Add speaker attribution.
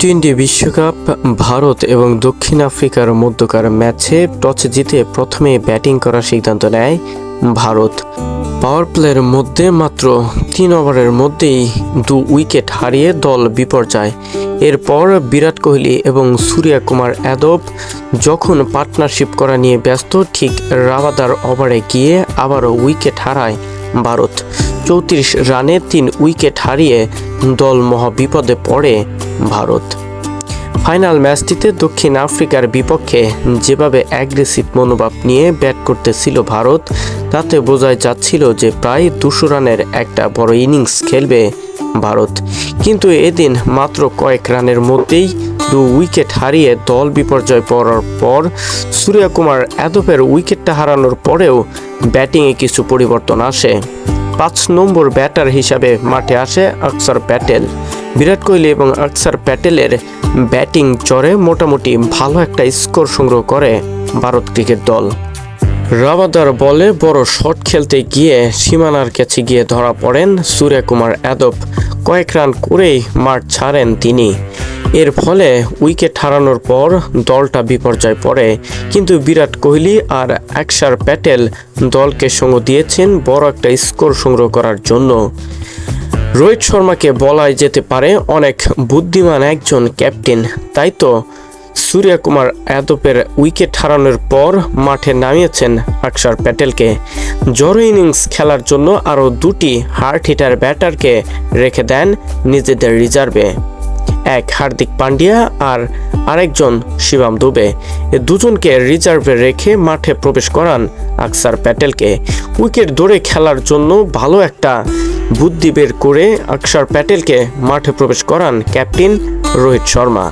Speaker 1: Twenty বিশ্বকাপ ভারত এবং দক্ষিণ আফ্রিকার মধ্যকার ম্যাচে টস জিতে প্রথমে ব্যাটিং করার সিদ্ধান্ত নেয় ভারত। পাওয়ার প্লের মধ্যে মাত্র তিন ওভারের মধ্যেই দু উইকেট হারিয়ে দল বিপর্যয়। এরপর বিরাট কোহলি এবং সূর্যা কুমার যাদব যখন পার্টনারশিপ করা নিয়ে ব্যস্ত, ঠিক রাবাদার ওভারে গিয়ে আবারও উইকেট হারায় ভারত। চৌত্রিশ রানে তিন উইকেট হারিয়ে দল মহাবিপদে পড়ে ভারত। ফাইনাল ম্যাচটিতে দক্ষিণ আফ্রিকার বিপক্ষে যেভাবে অ্যাগ্রেসিভ মনোভাব নিয়ে ব্যাট করতেছিল ভারত, তাতে বোঝাই যাচ্ছিল যে প্রায় দুশো রানের একটা বড় ইনিংস খেলবে ভারত। কিন্তু এদিন মাত্র কয়েক রানের মধ্যেই দু উইকেট হারিয়ে দল বিপর্যয় পড়ার পর সূর্যকুমার যাদবের উইকেটটা হারানোর পরেও ব্যাটিংয়ে কিছু পরিবর্তন আসে। পাঁচ নম্বর ব্যাটার হিসাবে মাঠে আসে অক্ষর প্যাটেল। বিরাট কোহলি এবং অক্ষর প্যাটেলের ব্যাটিং চড়ে মোটামুটি ভালো একটা স্কোর সংগ্রহ করে ভারত ক্রিকেট দল। রাবাদার বলে বড় শট খেলতে গিয়ে সীমানার কাছে গিয়ে ধরা পড়েন সূর্যকুমার যাদব। কয়েক রান করেই মাঠ ছাড়েন তিনি। এর ফলে উইকেট হারানোর পর দলটা বিপর্যয় পড়ে। কিন্তু বিরাট কোহলি আর অক্ষর প্যাটেল দলকে সঙ্গ দিয়েছেন বড় একটা স্কোর সংগ্রহ করার জন্য। রোহিত শর্মাকে বলাই যেতে পারে অনেক বুদ্ধিমান একজন ক্যাপ্টেন। তাই তো সূর্যকুমার যাদবের উইকেট হারানোর পর মাঠে নামিয়েছেন অক্ষর প্যাটেলকে। জড়ো ইনিংস খেলার জন্য আরও দুটি হার্ট হিটার ব্যাটারকে রেখে দেন নিজেদের রিজার্ভে। এক হার্দিক পান্ডিয়া আর আরেকজন শিবাম দুবে। দুজনকে রিজার্ভে রেখে মাঠে প্রবেশ করান আকসার প্যাটেলকে। উইকেট ধরে খেলার জন্য ভালো একটা বুদ্ধি বের করে আকসার প্যাটেলকে মাঠে প্রবেশ করান ক্যাপ্টেন রোহিত শর্মা।